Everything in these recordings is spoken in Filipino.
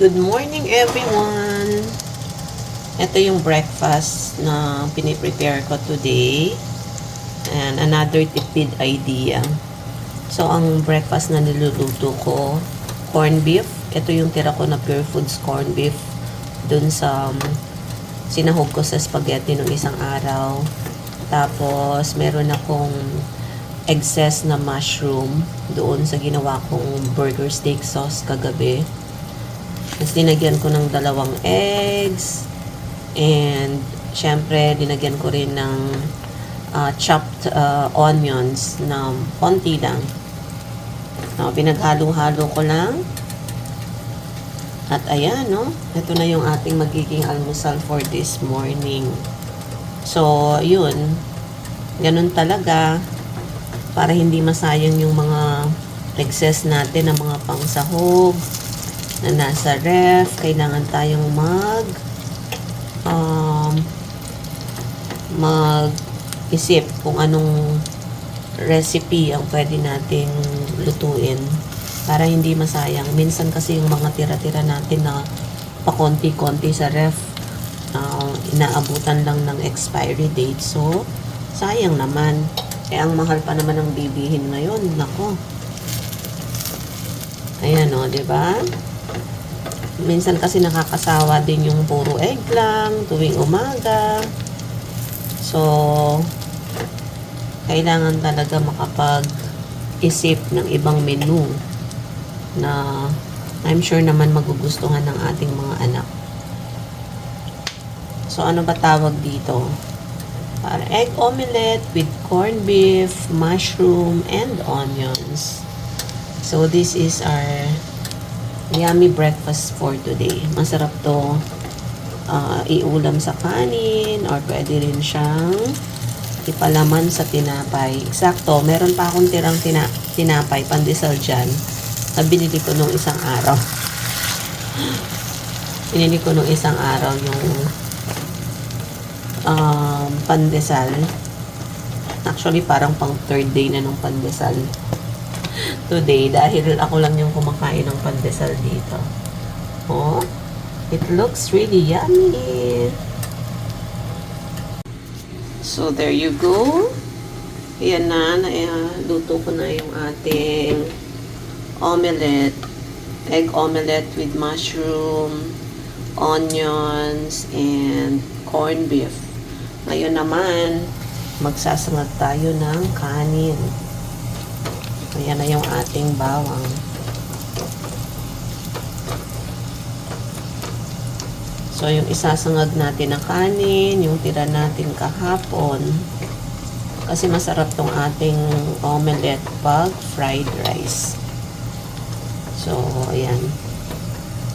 Good morning everyone! Ito yung breakfast na piniprepare ko today. And another tipid idea. So, ang breakfast na niluluto ko, corn beef. Ito yung tira ko na Pure Foods corn beef dun sa um, sinahog ko sa spaghetti nung isang araw. Tapos, meron akong excess na mushroom doon sa ginawa kong burger steak sauce kagabi. Tapos dinagyan ko ng dalawang eggs. And, syempre, dinagyan ko rin ng ah, chopped ah, onions na konti lang. No, pinaghalo-halo ko lang. At ayan, no? Ito na yung ating magiging almusal for this morning. So, yun. Ganun talaga. Para hindi masayang yung mga excess natin ng mga pangsahog na nasa ref. Kailangan tayong mag um, mag isip kung anong recipe ang pwede nating lutuin para hindi masayang. Minsan kasi yung mga tira-tira natin na pakonti-konti sa ref uh, inaabutan lang ng expiry date. So, sayang naman. Eh, ang mahal pa naman ng bibihin ngayon. Nako. Ayan o, di ba? Minsan kasi nakakasawa din yung puro egg lang tuwing umaga. So, kailangan talaga makapag-isip ng ibang menu na I'm sure naman magugustuhan ng ating mga anak. So, ano ba tawag dito? Para egg omelette with corned beef, mushroom, and onions. So, this is our yummy breakfast for today. Masarap to ah, iulam sa kanin or pwede rin siyang ipalaman sa tinapay. Eksakto, meron pa akong tirang tina tinapay, pandesal dyan, na binili ko nung isang araw. binili ko nung isang araw yung um, pandesal. Actually, parang pang third day na nung pandesal today dahil ako lang yung kumakain ng pandesal dito. Oh, it looks really yummy. So, there you go. Ayan na, na luto ko na yung ating omelette. Egg omelette with mushroom, onions, and corned beef. Ngayon naman, magsasangag tayo ng kanin. Ayan na yung ating bawang. So, yung isasangag natin na kanin, yung tira natin kahapon. Kasi masarap tong ating omelette pag fried rice. So, ayan.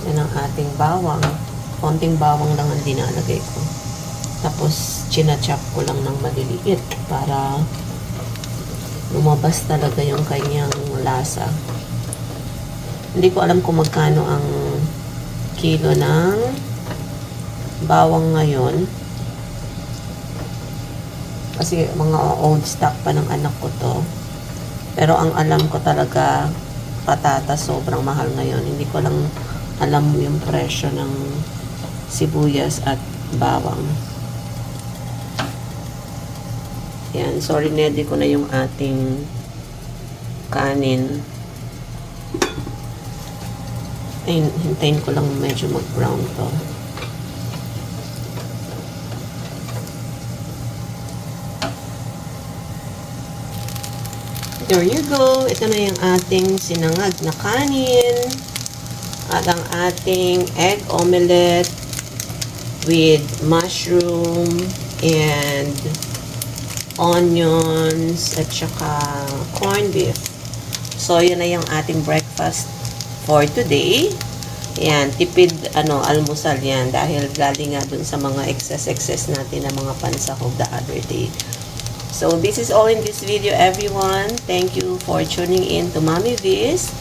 Yan ang ating bawang. Konting bawang lang ang dinalagay ko. Tapos, chinachop ko lang ng maliliit para lumabas talaga yung kanyang lasa. Hindi ko alam kung magkano ang kilo ng bawang ngayon. Kasi mga old stock pa ng anak ko to. Pero ang alam ko talaga, patatas sobrang mahal ngayon. Hindi ko lang alam yung presyo ng sibuyas at bawang. Yan, sorry ready ko na yung ating kanin. Ayun, hintayin ko lang medyo mag-brown to. There you go. Ito na yung ating sinangag na kanin. At ang ating egg omelette with mushroom and onions at saka corned beef. So, yun na yung ating breakfast for today. Yan, tipid ano, almusal yan dahil galing nga dun sa mga excess-excess natin na mga pansahog the other day. So, this is all in this video, everyone. Thank you for tuning in to Mommy Viz.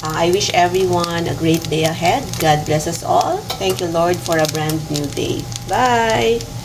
Uh, I wish everyone a great day ahead. God bless us all. Thank you, Lord, for a brand new day. Bye!